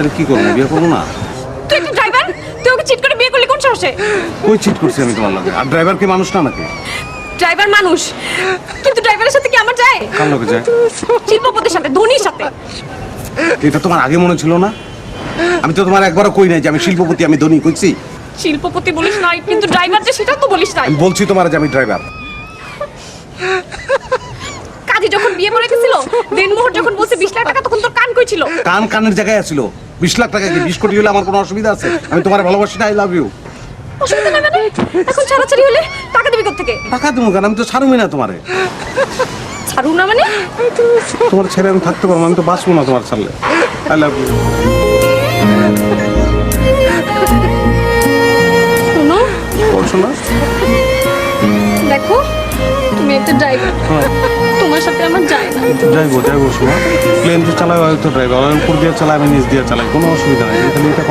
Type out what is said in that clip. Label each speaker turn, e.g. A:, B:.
A: তাহলে কি করব? বিয়ে করব না?
B: তুই একটা ড্রাইভার তুই ওকে চিট করে বিয়ে করলি? কোন সাহসে?
A: কই চিট করছি আমি তোমার লাগে? আর ড্রাইভার কি মানুষ না নাকি?
B: ড্রাইভার মানুষ। কিন্তু ড্রাইভারের সাথে কি আমার যায়?
A: কার লোকে যায়?
B: শিল্পপতির সাথে ধোনির সাথে।
A: এটা তোমার আগে মনে ছিল না? আমি তো তোমার একবারও কই নাই যে আমি শিল্পপতি আমি ধনী কইছি?
B: শিল্পপতি বলিস নাই কিন্তু ড্রাইভার যে সেটা তো বলিস নাই।
A: আমি বলছি তোমার যে আমি ড্রাইভার
B: কাজে যখন বিয়ে করে গেছিল দিনমোহর যখন বলছে বিশ লাখ টাকা তখন তোর কান কই ছিল?
A: কান কানের জায়গায় আছিল। বিশ লাখ টাকা কি বিশ কোটি হলে আমার কোনো অসুবিধা আছে? আমি তোমার ভালোবাসি না আই লাভ ইউ
B: অসুবিধা নাই মানে? এখন ছাড়াছাড়ি হলে টাকা দিবি থেকে
A: টাকা দেবো কেন? আমি তো ছাড়বই না তোমারে।
B: ছাড়ু না মানে?
A: তোমার ছেড়ে আমি থাকতে পারব আমি তো বাঁচবো না তোমার ছাড়লে। আই লাভ ইউ
B: শোনো। দেখো তুমি একটা ড্রাইভার আমার যায় না।
A: যাইবো যাইবো, শোনো। প্লেন তো চালাই হয়তো ড্রাইভার উপর দিয়ে চালাই নিচ দিয়ে চালাই। কোনো অসুবিধা নেই। খালি এটা